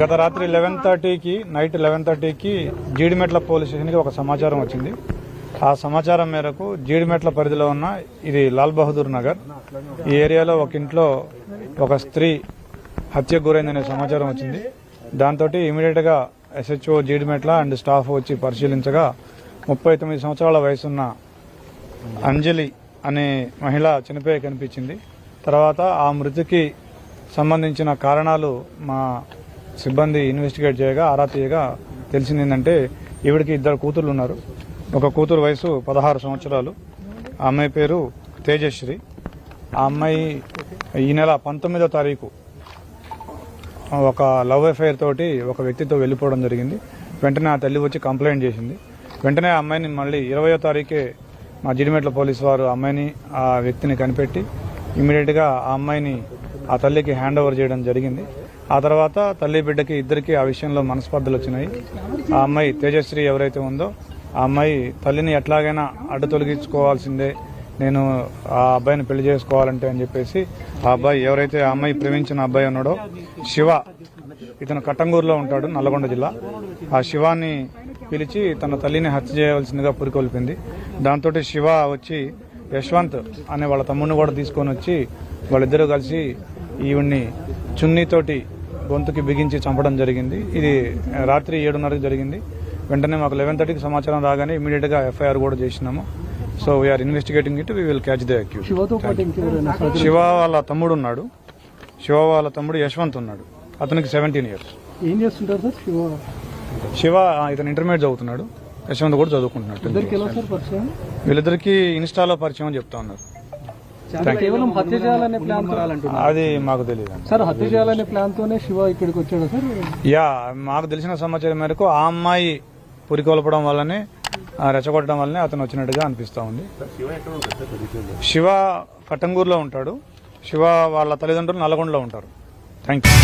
గత రాత్రి లెవెన్ థర్టీకి నైట్ లెవెన్ థర్టీకి జీడిమెట్ల పోలీస్ స్టేషన్కి ఒక సమాచారం వచ్చింది. ఆ సమాచారం మేరకు జీడిమెట్ల పరిధిలో ఉన్న ఇది లాల్ బహదూర్ నగర్. ఈ ఏరియాలో ఒక ఇంట్లో ఒక స్త్రీ హత్యకు గురైందనే సమాచారం వచ్చింది. దాంతో ఇమీడియట్గా ఎస్హెచ్ఓ జీడిమెట్ల అండ్ స్టాఫ్ వచ్చి పరిశీలించగా ముప్పై తొమ్మిది సంవత్సరాల వయసున్న అంజలి అనే మహిళ చనిపోయి కనిపించింది. తర్వాత ఆ మృతికి సంబంధించిన కారణాలు మా సిబ్బంది ఇన్వెస్టిగేట్ చేయగా ఆరా తీయగా తెలిసింది ఏంటంటే ఈవిడికి ఇద్దరు కూతుర్లు ఉన్నారు ఒక కూతురు వయసు పదహారు సంవత్సరాలు. ఆ అమ్మాయి పేరు తేజశ్రీ. ఆ అమ్మాయి ఈ నెల పంతొమ్మిదో తారీఖు ఒక లవ్ అఫైర్ తోటి ఒక వ్యక్తితో వెళ్ళిపోవడం జరిగింది. వెంటనే ఆ తల్లి వచ్చి కంప్లైంట్ చేసింది. వెంటనే ఆ అమ్మాయిని మళ్ళీ ఇరవయో తారీఖే మా జిడిమెట్ల పోలీసు వారు ఆ అమ్మాయిని ఆ వ్యక్తిని కనిపెట్టి ఇమీడియట్గా ఆ అమ్మాయిని ఆ తల్లికి హ్యాండ్ ఓవర్ చేయడం జరిగింది. ఆ తర్వాత తల్లి బిడ్డకి ఇద్దరికి ఆ విషయంలో మనస్పర్ధలు వచ్చినాయి. ఆ అమ్మాయి తేజశ్రీ ఎవరైతే ఉందో ఆ అమ్మాయి తల్లిని ఎట్లాగైనా అడ్డు తొలగించుకోవాల్సిందే. నేను ఆ అబ్బాయిని పెళ్ళి చేసుకోవాలంటే అని చెప్పేసి ఆ అబ్బాయి ఎవరైతే ఆ అమ్మాయి ప్రేమించిన అబ్బాయి ఉన్నాడో శివ ఇతను కట్టంగూరులో ఉంటాడు నల్గొండ జిల్లా. ఆ శివాన్ని పిలిచి తన తల్లిని హత్య చేయవలసిందిగా పురికొల్పింది. దాంతో శివ వచ్చి యశ్వంత్ అనే వాళ్ళ తమ్ముడిని కూడా తీసుకొని వచ్చి వాళ్ళిద్దరూ కలిసి ఈవిడ్ని చున్నీతోటి గొంతుకి బిగించి చంపడం జరిగింది. ఇది రాత్రి ఏడున్నరకు జరిగింది. వెంటనే మాకు లెవెన్ థర్టీకి సమాచారం రాగానే ఇమీడియట్గా ఎఫ్ఐఆర్ కూడా చేసినాము. So we are investigating it we will catch the accuse sir Shiva వాళ్ళ తమ్ముడు ఉన్నాడు. శివ వాళ్ళ తమ్ముడు యశ్వంత్ ఉన్నాడు. అతనికి సెవెంటీన్ ఇయర్స్ ఏం చేస్తుంటారు సార్ శివ? శివ ఇతను ఇంటర్మీడియట్ చదువుతున్నాడు. యశ్వంత్ కూడా చదువుకుంటున్నాడు. వీళ్ళిద్దరికి ఇన్స్టాలో పరిచయం అని చెప్తా ఉన్నారు. కేవలం హత్య చేయాలనే ప్లాన్ అది మాకు తెలియదు సార్ హత్య చేయాలనే ప్లాన్ తోనే శివ ఇక్కడికి వచ్చాడు సార్? యా మాకు తెలిసిన సమాచారం మేరకు ఆ అమ్మాయి పురికొల్పడం వల్లనే రెచ్చగొట్టడం వల్లనే అతను వచ్చినట్టుగా అనిపిస్తా ఉంది. శివ కట్టంగూరులో ఉంటాడు. శివ వాళ్ళ తల్లిదండ్రులు నల్గొండలో ఉంటారు. Thank you